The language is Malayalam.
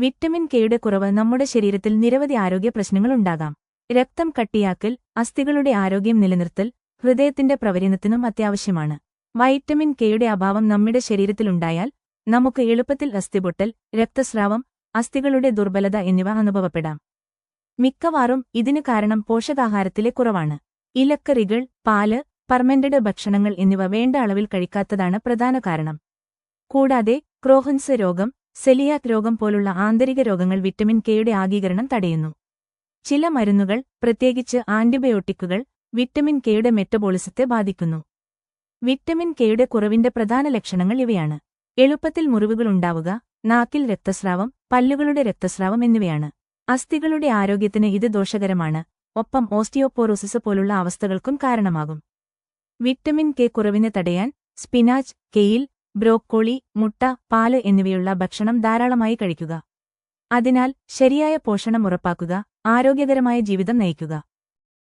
വിറ്റമിൻ കെയുടെ കുറവ് നമ്മുടെ ശരീരത്തിൽ നിരവധി ആരോഗ്യ പ്രശ്നങ്ങളുണ്ടാകാം രക്തം കട്ടിയാക്കൽ അസ്ഥികളുടെ ആരോഗ്യം നിലനിർത്തൽ ഹൃദയത്തിന്റെ പ്രവചനത്തിനും അത്യാവശ്യമാണ്. വൈറ്റമിൻ കെയുടെ അഭാവം നമ്മുടെ ശരീരത്തിലുണ്ടായാൽ നമുക്ക് എളുപ്പത്തിൽ അസ്ഥിപൊട്ടൽ രക്തസ്രാവം അസ്ഥികളുടെ ദുർബലത എന്നിവ അനുഭവപ്പെടാം. മിക്കവാറും ഇതിന് കാരണം പോഷകാഹാരത്തിലെ കുറവാണ്. ഇലക്കറികൾ പാൽ പർമെന്റഡ് ഭക്ഷണങ്ങൾ എന്നിവ വേണ്ട അളവിൽ കഴിക്കാത്തതാണ് പ്രധാന കാരണം. കൂടാതെ ക്രോഹൻസ് രോഗം സെലിയാക് രോഗം പോലുള്ള ആന്തരിക രോഗങ്ങൾ വിറ്റമിൻ കെയുടെ ആഗീകരണം തടയുന്നു. ചില മരുന്നുകൾ പ്രത്യേകിച്ച് ആന്റിബയോട്ടിക്കുകൾ വിറ്റമിൻ കെയുടെ മെറ്റബോളിസത്തെ ബാധിക്കുന്നു. വിറ്റമിൻ കെയുടെ കുറവിന്റെ പ്രധാന ലക്ഷണങ്ങൾ ഇവയാണ്. എളുപ്പത്തിൽ മുറിവുകളുണ്ടാവുക നാക്കിൽ രക്തസ്രാവം പല്ലുകളുടെ രക്തസ്രാവം എന്നിവയാണ്. അസ്ഥികളുടെ ആരോഗ്യത്തിന് ഇത് ദോഷകരമാണ് ഒപ്പം ഓസ്റ്റിയോപോറോസിസ് പോലുള്ള അവസ്ഥകൾക്കും കാരണമാകും. വിറ്റമിൻ കെ കുറവിനെ തടയാൻ സ്പിനാച്ച് കെയിൽ ബ്രോക്കോളി മുട്ട പാൽ എന്നിവയുള്ള ഭക്ഷണം ധാരാളമായി കഴിക്കുക. അതിനാൽ ശരിയായ പോഷണം ഉറപ്പാക്കുക ആരോഗ്യകരമായ ജീവിതം നയിക്കുക.